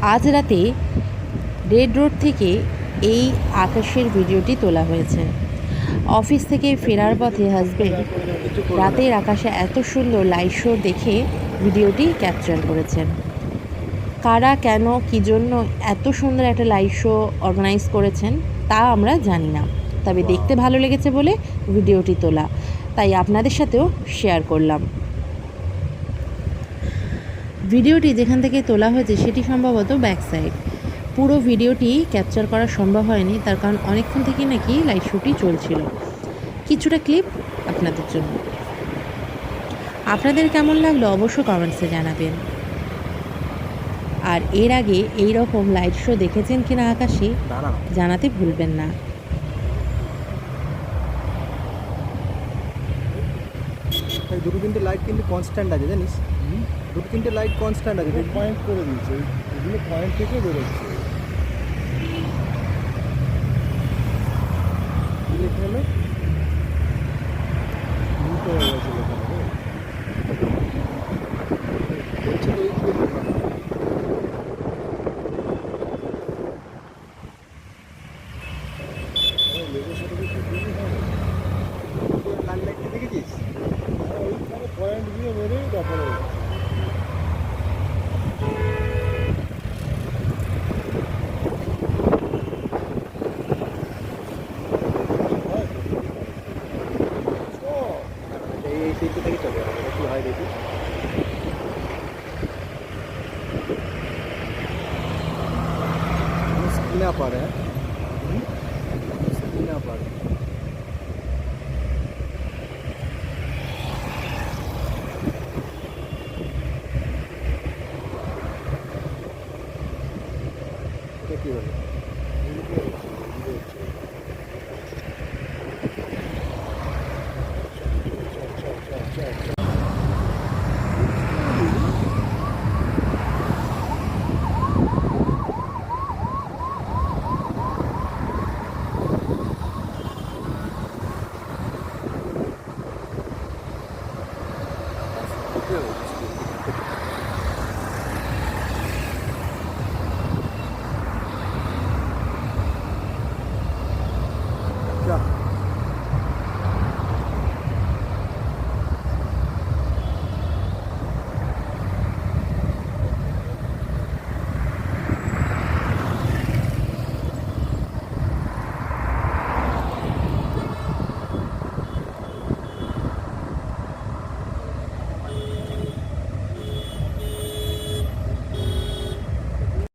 আজ রাতে red road থেকে এই আকাশের ভিডিওটি তোলা হয়েছে। অফিস থেকে ফেরার পথে হাজবেন্ড রাতের আকাশে এত সুন্দর লাইট শো দেখে ভিডিওটি ক্যাপচার করেছেন। কারা, কেন, কী জন্য এত সুন্দর একটা লাইভ শো অর্গানাইজ করেছেন তা আমরা জানি না। তবে দেখতে ভালো লেগেছে বলে ভিডিওটি তোলা। তাই আপনাদের সাথেও শেয়ার করলাম। ভিডিওটি যেখান থেকে তোলা হয়েছে সেটি সম্ভবত ব্যাক সাইড পুরো ভিডিওটি ক্যাপচার করা সম্ভব হয়নি তার কারণ অনেকক্ষণ থেকে নাকি লাইভ শোটি চলছিল। কিছুটা ক্লিপ আপনাদের জন্য। আপনাদের কেমন লাগল অবশ্য কমেন্টসে জানাবেন। আর এর আগে এই রকম লাইট শো দেখেছেন কিনা আকাশে জানাতে ভুলবেন না। দুটো তিনটে লাইট কিন্তু কনস্ট্যান্ট আছে জানিস? দুটো তিনটে লাইট কনস্ট্যান্ট আছে? পয়েন্ট করে দিয়েছে, এগুলো পয়েন্ট থেকে বেরোচ্ছে লেখা হলো দুটো হয়ে গেছে লেখাটা রে। বলছে তো এইদিকে লেখা। আরে লেগের সাথে কিছু দিনই হবে তোর লাল লাইটটা দেখেছিস আর ওইখানে পয়েন্ট দিয়ে বেরোয় তারপরে এই এই সেইটা থেকে চলে যাবে কি হয় দেখি স্কিনা পারে স্কিনা পারে এটা কি হলো